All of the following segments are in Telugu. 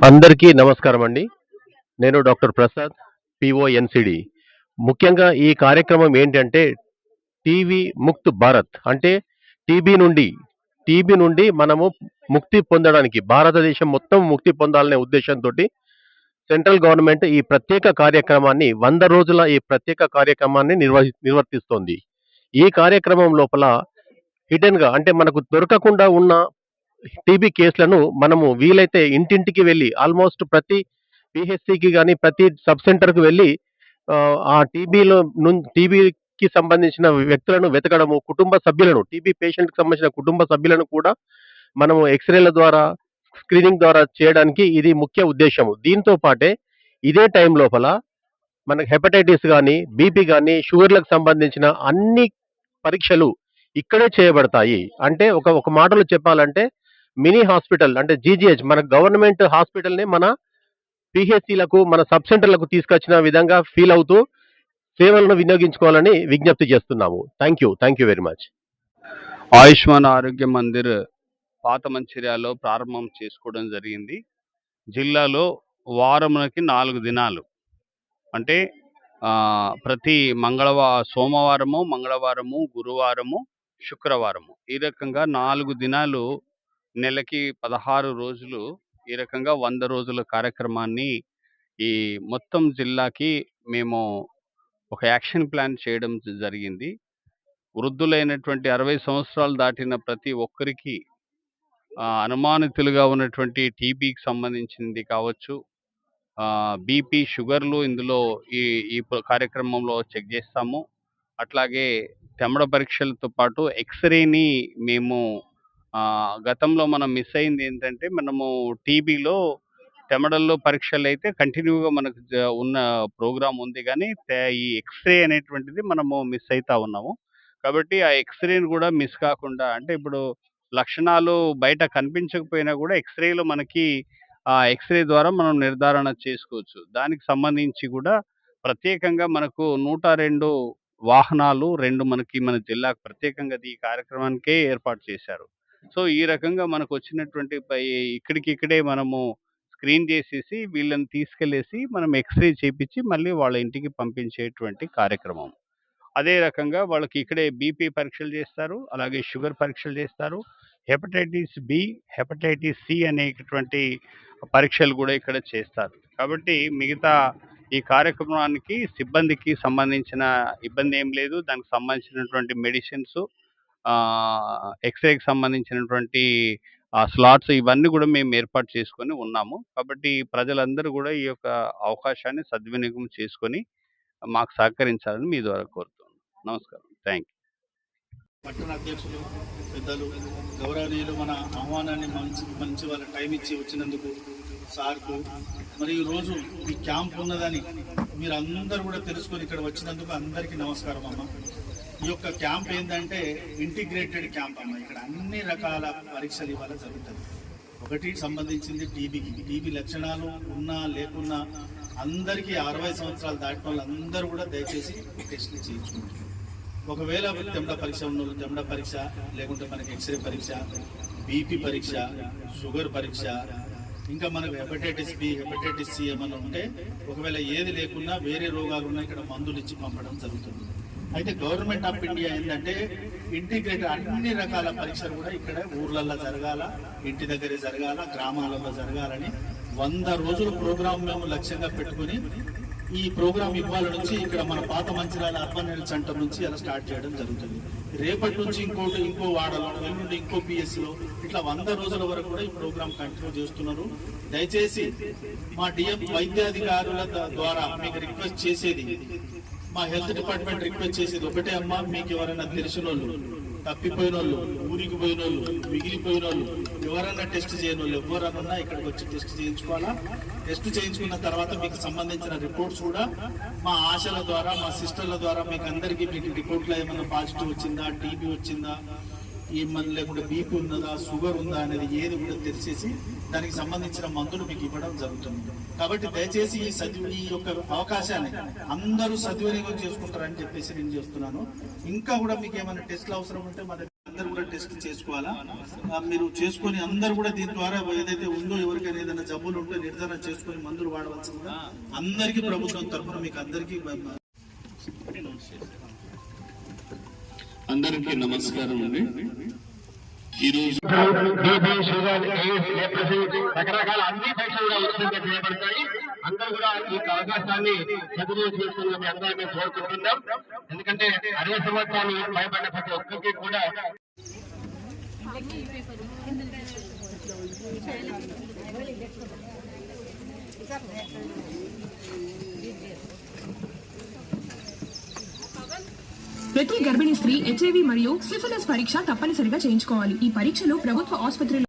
అందరికీ నమస్కారం అండి. నేను డాక్టర్ ప్రసాద్ పిఓఎన్సిడి ముఖ్యంగా ఈ కార్యక్రమం ఏంటంటే టీవీ ముక్త్ భారత్ అంటే టీబీ నుండి టీబీ నుండి మనము ముక్తి పొందడానికి భారతదేశం మొత్తం ముక్తి పొందాలనే ఉద్దేశంతో సెంట్రల్ గవర్నమెంట్ ఈ ప్రత్యేక కార్యక్రమాన్ని వంద రోజుల ఈ ప్రత్యేక కార్యక్రమాన్ని నిర్వహి నిర్వర్తిస్తోంది. ఈ కార్యక్రమం లోపల హిడెన్గా అంటే మనకు దొరకకుండా ఉన్న టీబీ కేసులను మనము వీలైతే ఇంటింటికి వెళ్ళి ఆల్మోస్ట్ ప్రతి పిహెచ్సికి కానీ ప్రతి సబ్ సెంటర్కి వెళ్ళి ఆ, ఆ టీబీలో టీబీకి సంబంధించిన వ్యక్తులను వెతకడము కుటుంబ సభ్యులను టీబీ పేషెంట్కి సంబంధించిన కుటుంబ సభ్యులను కూడా మనము ఎక్స్రేల ద్వారా స్క్రీనింగ్ ద్వారా చేయడానికి ఇది ముఖ్య ఉద్దేశము. దీంతో పాటే ఇదే టైం లోపల మనకు హెపటైటిస్ కానీ బీపీ కానీ షుగర్లకు సంబంధించిన అన్ని పరీక్షలు ఇక్కడే చేయబడతాయి. అంటే ఒక ఒక మాటలో చెప్పాలంటే మినీ హాస్పిటల్ అంటే జీజీహెచ్ మన గవర్నమెంట్ హాస్పిటల్ని మన పిహెచ్సిలకు మన సబ్ సెంటర్లకు తీసుకొచ్చిన విధంగా ఫీల్ అవుతూ సేవలను వినియోగించుకోవాలని విజ్ఞప్తి చేస్తున్నాము. Thank you thank you very much Ayushman Arogya Mandir పాత మంచిర్యాలలో ప్రారంభం చేసుకోవడం జరిగింది. జిల్లాలో వారమునకి నాలుగు దినాలు. అంటే ప్రతి మంగళవారం సోమవారము మంగళవారము గురువారము శుక్రవారము. ఈ రకంగా నాలుగు దినాలు నెలకి పదహారు రోజులు ఈ రకంగా వంద రోజుల కార్యక్రమాన్ని ఈ మొత్తం జిల్లాకి మేము ఒక యాక్షన్ ప్లాన్ చేయడం జరిగింది. వృద్ధులైనటువంటి అరవై సంవత్సరాలు దాటిన ప్రతి ఒక్కరికి అనుమానితులుగా ఉన్నటువంటి టీబీకి సంబంధించింది కావచ్చు బీపీ షుగర్లు ఇందులో ఈ ఈ కార్యక్రమంలో చెక్ చేస్తాము. అట్లాగే తెమ్మడ పరీక్షలతో పాటు ఎక్స్రేని మేము ఆ, గతంలో మనం మిస్ అయింది ఏంటంటే మనము టీబీలో చెమడల్లో పరీక్షలు అయితే కంటిన్యూగా మనకు ఉన్న ప్రోగ్రామ్ ఉంది కానీ ఈ ఎక్స్రే అనేటువంటిది మనము మిస్ అవుతా ఉన్నాము. కాబట్టి ఆ ఎక్స్రేని కూడా మిస్ కాకుండా అంటే ఇప్పుడు లక్షణాలు బయట కనిపించకపోయినా కూడా ఎక్స్రేలో మనకి ఆ ఎక్స్రే ద్వారా మనం నిర్ధారణ చేసుకోవచ్చు. దానికి సంబంధించి కూడా ప్రత్యేకంగా మనకు నూట రెండు వాహనాలు రెండు మనకి మన జిల్లాకు ప్రత్యేకంగా ఈ కార్యక్రమానికే ఏర్పాటు చేశారు. సో ఈ రకంగా మనకు వచ్చినటువంటి ఇక్కడికిక్కడే మనము స్క్రీన్ చేసేసి వీళ్ళని తీసుకెళ్ళేసి మనం ఎక్స్రే చేపించి మళ్ళీ వాళ్ళ ఇంటికి పంపించేటువంటి కార్యక్రమం. అదే రకంగా వాళ్ళకి ఇక్కడే బీపీ పరీక్షలు చేస్తారు అలాగే షుగర్ పరీక్షలు చేస్తారు. హెపటైటిస్ బి హెపటైటిస్ సి అనేటువంటి పరీక్షలు కూడా ఇక్కడ చేస్తారు. కాబట్టి మిగతా ఈ కార్యక్రమానికి సిబ్బందికి సంబంధించిన ఇబ్బంది ఏం లేదు. దానికి సంబంధించినటువంటి మెడిసిన్స్ ఎక్స్రేకి సంబంధించినటువంటి స్లాట్స్ ఇవన్నీ కూడా మేము ఏర్పాటు చేసుకొని ఉన్నాము. కాబట్టి ప్రజలందరూ కూడా ఈ యొక్క అవకాశాన్ని సద్వినియోగం చేసుకొని మాకు సహకరించాలని మీ ద్వారా కోరుతున్నాను. నమస్కారం. థ్యాంక్ యూ పట్టణ అధ్యక్షులు పెద్దలు గౌరవనీయులు మన ఆహ్వానాన్ని మంచి మంచి వాళ్ళ టైం ఇచ్చి వచ్చినందుకు సార్కు మరి ఈరోజు రోజు ఈ క్యాంప్ ఉన్నదని మీరు అందరూ కూడా తెలుసుకొని ఇక్కడ వచ్చినందుకు అందరికీ నమస్కారం అమ్మ. ఈ యొక్క క్యాంప్ ఏంటంటే ఇంటిగ్రేటెడ్ క్యాంప్ అమ్మ. ఇక్కడ అన్ని రకాల పరీక్షలు ఇవాళ జరుగుతుంది ఒకటి సంబంధించింది టీబీకి టీబీ లక్షణాలు ఉన్నా లేకున్నా అందరికీ అరవై సంవత్సరాలు దాటిన వాళ్ళందరూ కూడా దయచేసి టెస్టులు చేయించుకుంటారు ఒకవేళ తెమ్డ పరీక్ష ఉన్న తెమ్డ పరీక్ష లేకుంటే మనకి ఎక్స్రే పరీక్ష బీపీ పరీక్ష షుగర్ పరీక్ష ఇంకా మనకు హెపటైటిస్ బి హెపటైటిస్ సి ఏమైనా ఉంటే ఒకవేళ ఏది లేకున్నా వేరే రోగాలు ఉన్నా ఇక్కడ మందులు ఇచ్చి పంపడం జరుగుతుంది. అయితే గవర్నమెంట్ ఆఫ్ ఇండియా ఏంటంటే ఇంటిగ్రేటెడ్ అన్ని రకాల పరీక్షలు కూడా ఇక్కడ ఊర్లలో జరగాల ఇంటి దగ్గరే జరగాల గ్రామాలలో జరగాలని వంద రోజుల ప్రోగ్రాం మేము లక్ష్యంగా పెట్టుకుని ఈ ప్రోగ్రామ్ ఇవాళ నుంచి ఇక్కడ మన పాత మంచిరాల అర్బన్ హెల్త్ సెంటర్ నుంచి అలా స్టార్ట్ చేయడం జరుగుతుంది. రేపటి నుంచి ఇంకోటి ఇంకో వాడలో ఎల్లుండి ఇంకో పిఎస్ ఇట్లా వంద రోజుల వరకు కూడా ఈ ప్రోగ్రామ్ కంటిన్యూ చేస్తున్నారు. దయచేసి మా డిఎం వైద్యాధికారుల ద్వారా మీకు రిక్వెస్ట్ చేసేది మా హెల్త్ డిపార్ట్మెంట్ రిక్వెస్ట్ చేసేది ఒకటే అమ్మా మీకు ఎవరైనా తెలిసిన వాళ్ళు తప్పిపోయిన వాళ్ళు ఊరికి పోయిన వాళ్ళు మిగిలిపోయిన వాళ్ళు ఎవరైనా టెస్ట్ చేయని వాళ్ళు ఎవరన్నా ఇక్కడికి వచ్చి టెస్ట్ చేయించుకోవాలా? టెస్ట్ చేయించుకున్న తర్వాత మీకు సంబంధించిన రిపోర్ట్స్ కూడా మా ఆశల ద్వారా మా సిస్టర్ల ద్వారా మీకు అందరికీ మీకు రిపోర్ట్లో ఏమైనా పాజిటివ్ వచ్చిందా టీబీ వచ్చిందా ఏమన్నా లేకుండా బీపీ ఉన్నదా షుగర్ ఉందా అనేది ఏది కూడా తెలిసేసి దానికి సంబంధించిన మందులు మీకు ఇవ్వడం జరుగుతుంది. కాబట్టి దయచేసి ఈ సద్వి ఈ యొక్క అవకాశాన్ని అందరూ సద్వినియోగం చేసుకుంటారని చెప్పేసి నేను చేస్తున్నాను. ఇంకా కూడా మీకు ఏమైనా టెస్ట్లు అవసరం ఉంటే మన అందరు కూడా టెస్ట్ చేసుకోవాలా మీరు చేసుకొని అందరు కూడా దీని ద్వారా ఏదైతే ఉందో ఎవరికైనా ఏదైనా జబ్బులు ఉంటే నిర్ధారణ చేసుకొని మందులు వాడవలసిందిగా అందరికీ ప్రభుత్వం తరఫున మీకు అందరికీ అందరికీ నమస్కారం అండి ఈరోజు రకరకాల అన్ని పరీక్షలు కూడా ఉచితంగా చేయబడతాయి అందరూ కూడా ఈ అవకాశాన్ని సద్వినియోగం చేసుకుని అందరూ మేము కోరుకుంటున్నాం. ఎందుకంటే అరవై సంవత్సరాలు భయపడిన ప్రతి ఒక్కరికి కూడా ప్రతి గర్భిణీ స్త్రీ హెచ్ఐవి మరియు సిఫిలిస్ పరీక్ష తప్పనిసరిగా చేయించుకోవాలి. ఈ పరీక్షలు ప్రభుత్వ ఆసుపత్రిలో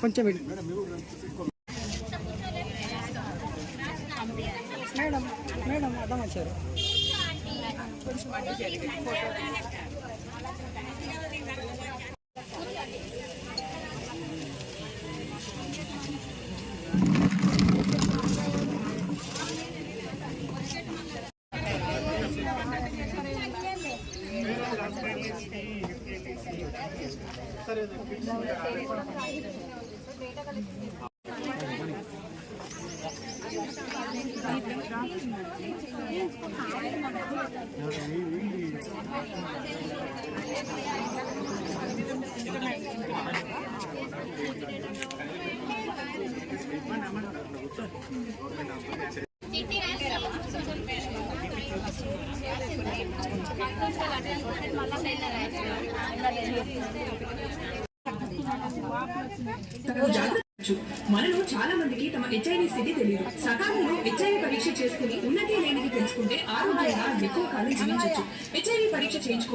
కొంచెం మేడం మేడం అర్థం వచ్చారు. సరే మనలో చాలా మందికి తమ హెచ్ఐవి స్థితి తెలియదు. సకాలంలో హెచ్ఐవి పరీక్ష చేసుకుని ఉన్నతి లేనిది తెలుసుకుంటే ఆరోగ్యంగా ఎక్కువ కాలం జీవించవచ్చు. హెచ్ఐవి పరీక్ష చేయించుకోవడం